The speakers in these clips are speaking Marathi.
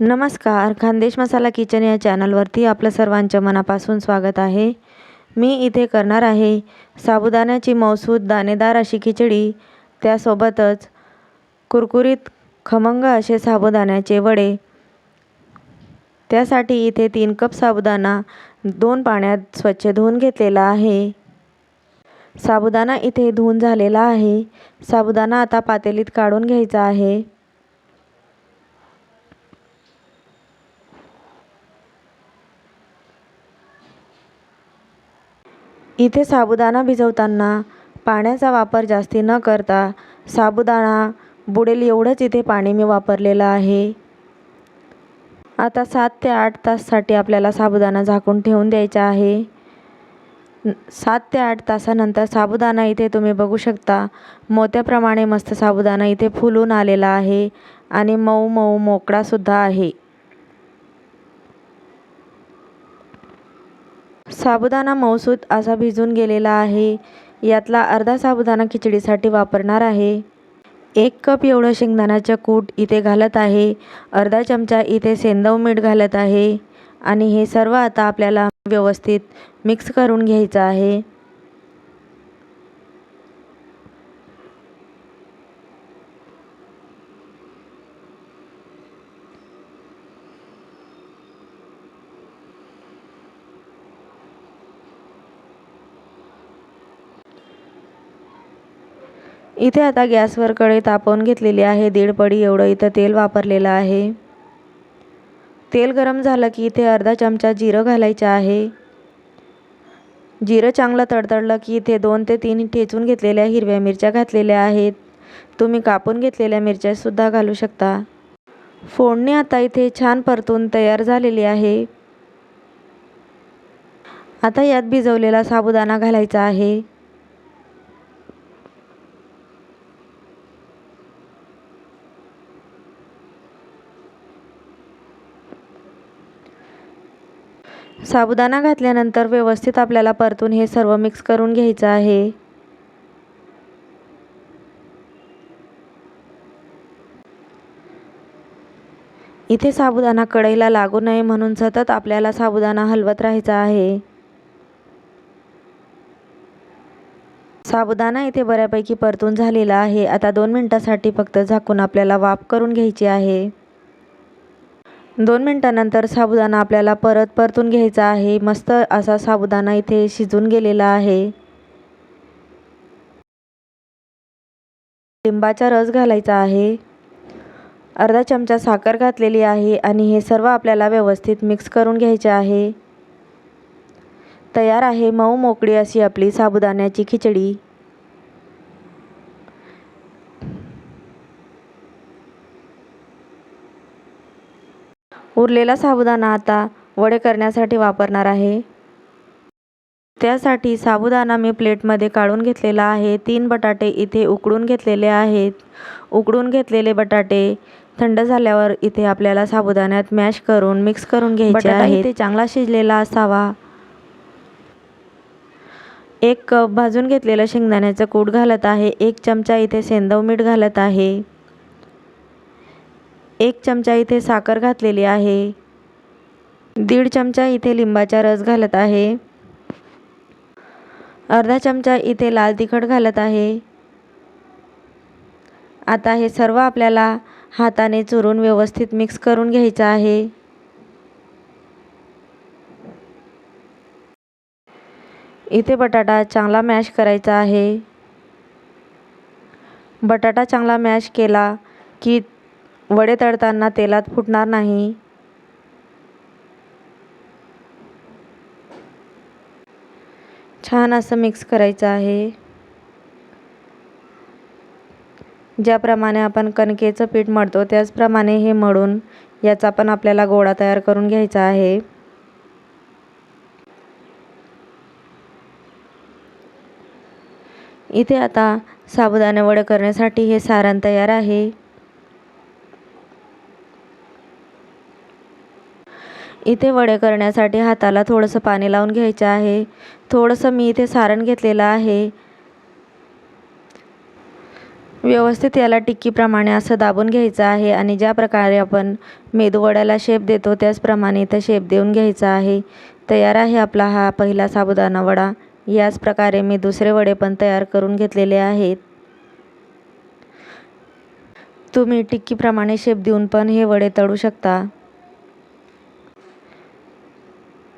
नमस्कार. खानदेश मसाला किचन या चॅनलवरती आपलं सर्वांच्या मनापासून स्वागत आहे. मी इथे करणार आहे साबुदाण्याची मौसूद दाणेदार अशी खिचडी. त्यासोबतच कुरकुरीत खमंग असे साबुदाण्याचे वडे. त्यासाठी इथे तीन कप साबुदाणा दोन पाण्यात स्वच्छ धुवून घेतलेला आहे. साबुदाणा इथे धुवून झालेला आहे. साबुदाणा आता पातेलीत काढून घ्यायचा आहे. इथे साबुदाणा भिजवताना पाण्याचा वापर जास्ती न करता साबुदाणा बुडेल एवढंच इथे पाणी मी वापरलेलं आहे. आता सात ते आठ ताससाठी आपल्याला साबुदाणा झाकून ठेवून द्यायचा आहे. सात ते आठ तासानंतर साबुदाणा इथे तुम्ही बघू शकता. मोत्याप्रमाणे मस्त साबुदाणा इथे फुलून आलेला आहे आणि मऊ मऊ मोकळासुद्धा आहे. साबुदाणा मऊसूत असा भिजून गेलेला आहे. यातला अर्धा साबुदाणा खिचडीसाठी वापरणार आहे. एक कप एवढं शेंगदाण्याचं कूट इथे घालत आहे. अर्धा चमचा इथे सेंदव मीठ घालत आहे. आणि हे सर्व आता आपल्याला व्यवस्थित मिक्स करून घ्यायचं आहे. इथे आता गॅसवर कढई तापवून घेतलेली आहे. दीड पडी एवढं इथं तेल वापरलेलं आहे. तेल गरम झालं की इथे अर्धा चमचा जिरं घालायचं आहे. जिरं चांगलं तडतडलं की इथे दोन ते तीन ठेचून घेतलेल्या हिरव्या मिरच्या घातलेल्या आहेत. तुम्ही कापून घेतलेल्या मिरच्यासुद्धा घालू शकता. फोडणी आता इथे छान परतून तयार झालेली आहे. आता यात भिजवलेला साबुदाणा घालायचा आहे. साबुदाणा घातल्यानंतर व्यवस्थित आपल्याला परतून हे सर्व मिक्स करून घ्यायचं आहे. इथे साबुदाणा कढईला लागू नये म्हणून सतत आपल्याला साबुदाणा हलवत राहायचा आहे. साबुदाणा इथे बऱ्यापैकी परतून झालेला आहे. आता दोन मिनटासाठी फक्त झाकून आपल्याला वाफ करून घ्यायची आहे. दोन मिनटानंतर साबुदाणा आपल्याला परत परतून घ्यायचा आहे. मस्त असा साबुदाणा इथे शिजून गेलेला आहे. लिंबाचा रस घालायचा आहे. अर्धा चमचा साखर घातलेली आहे आणि हे सर्व आपल्याला व्यवस्थित मिक्स करून घ्यायचे आहे. तयार आहे मऊ मोकळी अशी आपली साबुदाण्याची खिचडी. उरलेला साबुदाणा आता वडे करण्यासाठी वापरणार आहे. त्यासाठी साबुदाणा मी प्लेटमध्ये काढून घेतलेला आहे. तीन बटाटे इथे उकडून घेतलेले आहेत. उकडून घेतलेले बटाटे थंड झाल्यावर इथे आपल्याला साबुदाण्यात मॅश करून मिक्स करून घ्यायचे आहे ते चांगला शिजलेला असावा. एक कप भाजून घेतलेलं शेंगदाण्याचं कूट घालत आहे. एक चमचा इथे सेंदव मीठ घालत आहे. एक चमचा इथे साखर घातलेली आहे. दीड चमचा इथे लिंबाचा रस घालत आहे. अर्धा चमचा इथे लाल तिखट घालत आहे. आता हे सर्व आपल्याला हाताने चुरून व्यवस्थित मिक्स करून घ्यायचं आहे. इथे बटाटा चांगला मॅश करायचा आहे. बटाटा चांगला मॅश केला की वडे तळताना तेलात फुटणार नाही. छान असं मिक्स करायचं आहे. ज्याप्रमाणे आपण कणकेचं पीठ मळतो त्याचप्रमाणे हे मळून याचा पण आपल्याला गोळा तयार करून घ्यायचा आहे. इथे आता साबुदाणे वडे करण्यासाठी हे सारण तयार आहे. इथे वडे करण्यासाठी हाताला थोडंसं पाणी लावून घ्यायचं आहे. थोडंसं मी इथे सारण घेतलेलं आहे. व्यवस्थित याला टिक्कीप्रमाणे असं दाबून घ्यायचं आहे आणि ज्या प्रकारे आपण मेदूवड्याला शेप देतो त्याचप्रमाणे इथं शेप देऊन घ्यायचा आहे. तयार आहे आपला हा पहिला साबुदाणा वडा. याच प्रकारे मी दुसरे वडे पण तयार करून घेतलेले आहेत. तुम्ही टिक्कीप्रमाणे शेप देऊन पण हे वडे तळू शकता.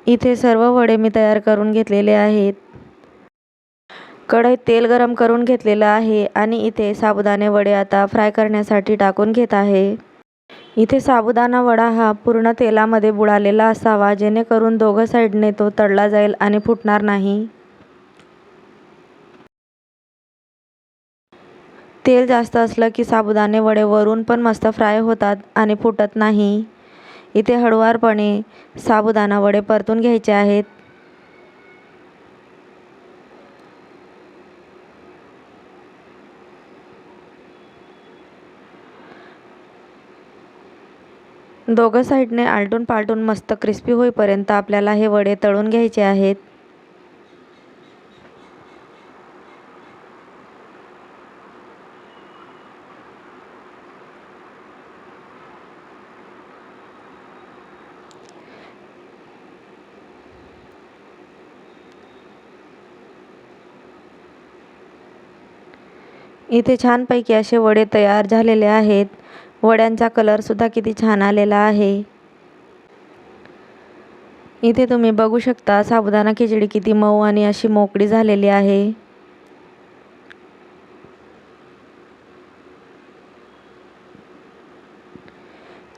इथे सर्व वडे मी तयार करून घेतलेले आहेत. कढईत तेल गरम करून घेतलेलं आहे आणि इथे साबुदाणे वडे आता फ्राय करण्यासाठी टाकून घेत आहे. इथे साबुदाणा वडा हा पूर्ण तेलामध्ये बुडालेला असावा जेणेकरून दोघं साईडने तो तळला जाईल आणि फुटणार नाही. तेल जास्त असलं की साबुदाणे वडे वरून पण मस्त फ्राय होतात आणि फुटत नाही. इथे हळुवारपणे साबुदाणा वडे परतून घ्यायचे आहेत. दोघं साईडने आलटून पालटून मस्त क्रिस्पी होईपर्यंत आपल्याला हे वडे तळून घ्यायचे आहेत. इथे छानपैकी असे वडे तयार झालेले आहेत. वड्यांचा कलरसुद्धा किती छान आलेला आहे. इथे तुम्ही बघू शकता साबुदाणा खिचडी किती मऊ आणि अशी मोकळी झालेली आहे.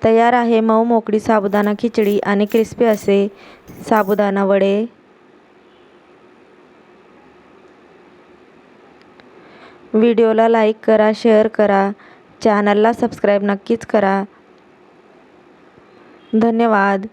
तयार आहे मऊ मोकळी साबुदाणा खिचडी आणि क्रिस्पी असे साबुदाणा वडे. व्हिडिओला लाईक करा शेअर करा चॅनलला सबस्क्राईब नक्कीच करा. धन्यवाद.